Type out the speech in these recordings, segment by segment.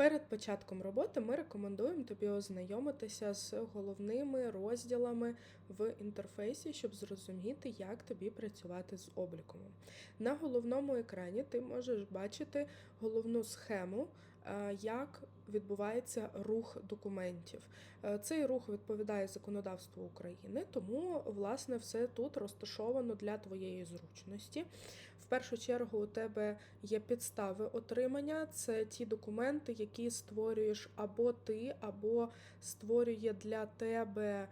Перед початком роботи ми рекомендуємо тобі ознайомитися з головними розділами в інтерфейсі, щоб зрозуміти, як тобі працювати з обліком. На головному екрані ти можеш бачити головну схему, як відбувається рух документів. Е, Цей рух відповідає законодавству України, тому власне все тут розташовано для твоєї зручності. В першу чергу у тебе є підстави отримання, це ті документи, які створюєш або ти, або створює для тебе е,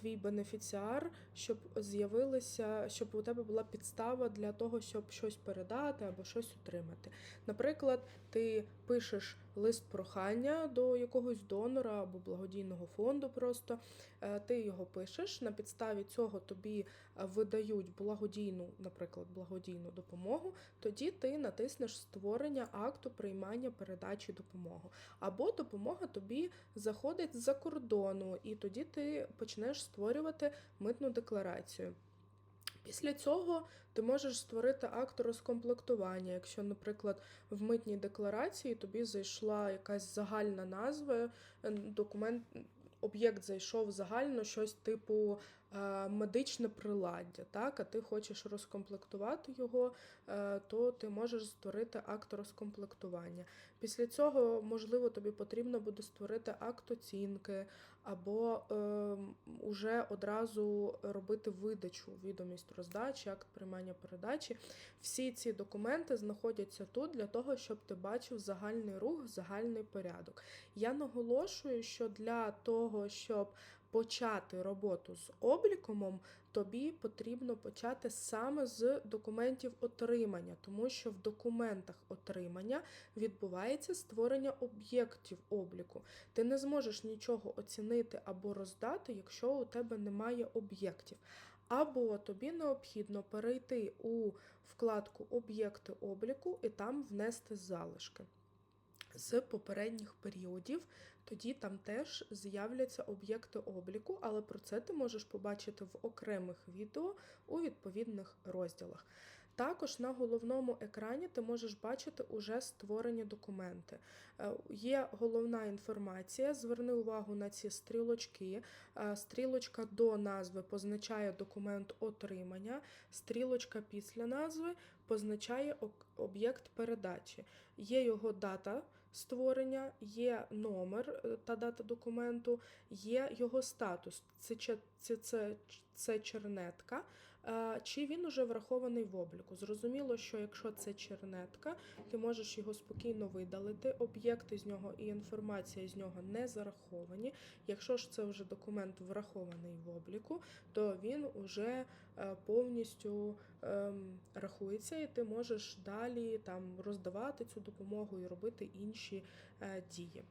твій бенефіціар, щоб з'явилися, щоб у тебе була підстава для того, щоб щось передати або щось отримати. Наприклад, ти пишеш лист прохання до якогось донора або благодійного фонду. Просто е, ти його пишеш. На підставі цього тобі е, видають благодійну, наприклад, благодійну допомогу. Тоді ти натиснеш створення акту приймання передачі допомоги. Або допомога тобі заходить з-за кордону, і тоді ти почнеш створювати митну декларацію. Після цього ти можеш створити акт розкомплектування. Якщо, наприклад, в митній декларації тобі зайшла якась загальна назва, е, документ, об'єкт зайшов загально щось типу медичне приладдя, так, а ти хочеш розкомплектувати його, е, то ти можеш створити акт розкомплектування. Після цього, можливо, тобі потрібно буде створити акт оцінки, або е, уже одразу робити видачу, відомість роздачі, акт приймання передачі. Всі ці документи знаходяться тут для того, щоб ти бачив загальний рух, загальний порядок. Я наголошую, що для того, щоб почати роботу з облікомом, тобі потрібно почати саме з документів отримання, тому що в документах отримання відбувається створення об'єктів обліку. Ти не зможеш нічого оцінити або роздати, якщо у тебе немає об'єктів. Або тобі необхідно перейти у вкладку Об'єкти обліку і там внести залишки. З попередніх періодів, тоді там теж з'являться об'єкти обліку, але про це ти можеш побачити в окремих відео у відповідних розділах. Також на головному екрані ти можеш бачити уже створені документи. Е, Є головна інформація, зверни увагу на ці стрілочки. Е, Стрілочка до назви позначає документ отримання, стрілочка після назви позначає об'єкт передачі. Є його дата створення, є номер е, та дата документу, є його статус. Це, це, це, це чернетка, чи він уже врахований в обліку. Зрозуміло, що якщо це чернетка, ти можеш його спокійно видалити. Об'єкти з нього і інформація з нього не зараховані. Якщо ж це вже документ врахований в обліку, то він уже е, повністю ем, рахується, і ти можеш далі там роздавати цю допомогу і робити інші е, дії.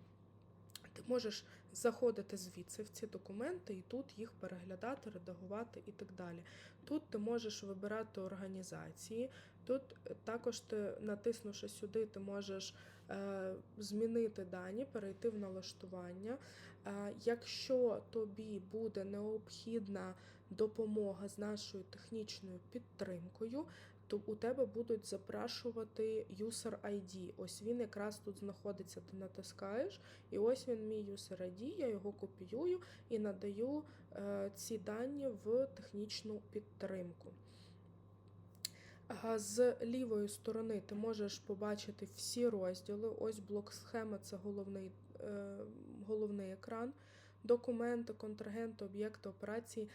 Ти можеш заходити звідси в ці документи і тут їх переглядати, редагувати і так далі. Тут ти можеш вибирати організації. Тут е, також ти, натиснувши сюди, ти можеш е, змінити дані, перейти в налаштування. Е, якщо тобі буде необхідна допомога з нашою технічною підтримкою, то у тебе будуть запрашувати user ID. Ось він якраз тут знаходиться, ти натискаєш, і ось він мій user ID, я його копіюю і надаю е, ці дані в технічну підтримку. З лівої сторони ти можеш побачити всі розділи. Ось блок схеми це головний, е, головний екран. Документи, контрагенти, об'єкти операції.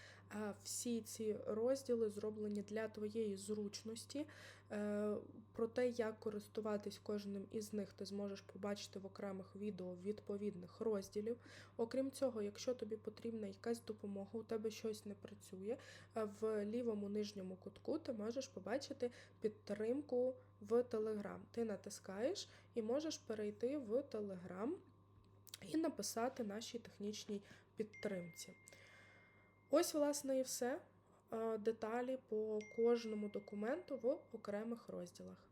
Всі ці розділи зроблені для твоєї зручності. Е, Про те, як користуватись кожним із них, ти зможеш побачити в окремих відео відповідних розділів. Окрім цього, якщо тобі потрібна якась допомога, у тебе щось не працює, е, в лівому нижньому кутку ти можеш побачити підтримку в Telegram. Ти натискаєш і можеш перейти в Telegram і написати нашій технічній підтримці. Ось, власне, і все. Е, Деталі по кожному документу в окремих розділах.